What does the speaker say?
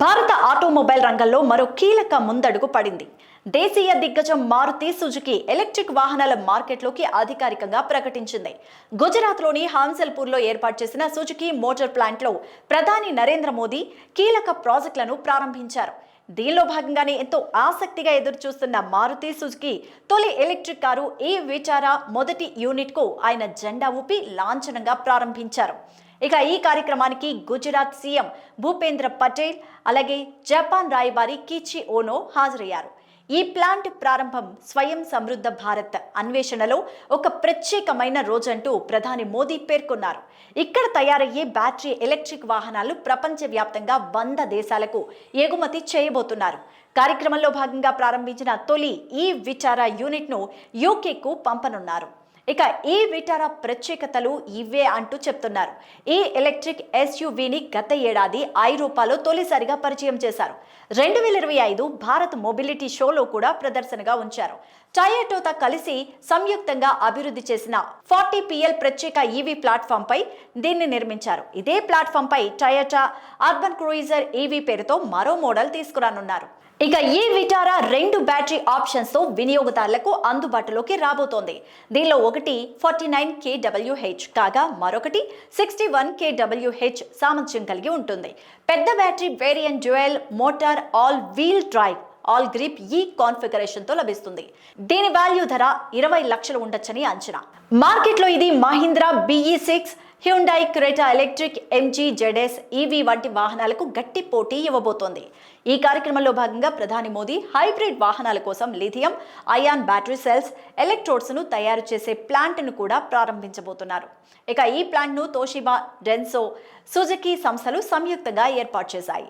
భారత ఆటోమొబైల్ రంగంలో మరో కీలక ముందడుగు పడింది. దేశీయ దిగ్గజం మారుతి సుజుకి ఎలక్ట్రిక్ వాహనాల మార్కెట్లోకి అధికారికంగా ప్రకటించింది. గుజరాత్లోని హాన్సల్పూర్లో ఏర్పాటు చేసిన సుజుకి మోటార్ ప్లాంట్లో ప్రధాని నరేంద్ర మోదీ కీలక ప్రాజెక్టులను ప్రారంభించారు. దీనిలో భాగంగానే ఎంతో ఆసక్తిగా ఎదురు చూస్తున్న మారుతి సుజుకి తొలి ఎలక్ట్రిక్ కారు ఈ విచారా మొదటి యూనిట్కు ఆయన జెండా ఊపి లాంఛనంగా ప్రారంభించారు. ఇక ఈ కార్యక్రమానికి గుజరాత్ సీఎం భూపేంద్ర పటేల్ అలాగే జపాన్ రాయబారి కిచి ఓనో హాజరయ్యారు. ఈ ప్లాంట్ ప్రారంభం స్వయం సమృద్ధ భారత్ అన్వేషణలో ఒక ప్రత్యేకమైన రోజంటూ ప్రధాని మోదీ పేర్కొన్నారు. ఇక్కడ తయారయ్యే బ్యాటరీ ఎలక్ట్రిక్ వాహనాలు ప్రపంచవ్యాప్తంగా వంద దేశాలకు ఎగుమతి చేయబోతున్నారు. కార్యక్రమంలో భాగంగా ప్రారంభించిన తొలి ఈ విచార యూనిట్ను యూకేకు పంపనున్నారు. ఇక ఈ విటారా ప్రత్యేకతలు ఇవే అంటూ చెప్తున్నారు. ఈ ఎలక్ట్రిక్ ఎస్యూవీని గత ఏడాది ఐరోపాలో తొలిసారిగా పరిచయం చేశారు. రెండు వేల ఇరవై ఐదు భారత్ మొబిలిటీ షోలో కూడా ప్రదర్శనగా ఉంచారు. టయోటోతో కలిసి సంయుక్తంగా అభివృద్ధి చేసిన ఫార్టీ పిఎల్ ప్రత్యేక ఈవీ ప్లాట్ఫామ్ పై దీన్ని నిర్మించారు. ఇదే ప్లాట్ఫామ్ పై టయోటా అర్బన్ క్రూయిజర్ ఈవీ పేరుతో మరో మోడల్ తీసుకురానున్నారు. ఇక ఈ విటారా రెండు బ్యాటరీ ఆప్షన్స్తో వినియోగదారులకు అందుబాటులోకి రాబోతోంది. దీనిలో ఒకటి ఫార్టీ నైన్ కేడబ్ల్యూహెచ్ కాగా మరొకటి సిక్స్టీ వన్ కేడబ్ల్యూహెచ్ సామర్థ్యం కలిగి ఉంటుంది. పెద్ద battery variant dual motor all wheel drive all grip ఈ కాన్ఫిగరేషన్తో లభిస్తుంది. దీని వాల్యూ ధర ఇరవై లక్షలు ఉండొచ్చని అంచనా. మార్కెట్లో ఇది Mahindra BE six Hyundai Creta electric MG ZS EV వంటి వాహనాలకు గట్టి పోటీ ఇవ్వబోతోంది. ఈ కార్యక్రమంలో భాగంగా ప్రధాని మోదీ హైబ్రిడ్ వాహనాల కోసం లిథియం అయాన్ బ్యాటరీ సెల్స్ ఎలక్ట్రోడ్స్ను తయారు చేసే ప్లాంట్ను కూడా ప్రారంభించబోతున్నారు. ఇక ఈ ప్లాంట్ను తోషిబా డెన్సో సుజుకి సంస్థలు సంయుక్తంగా ఏర్పాటు చేశాయి.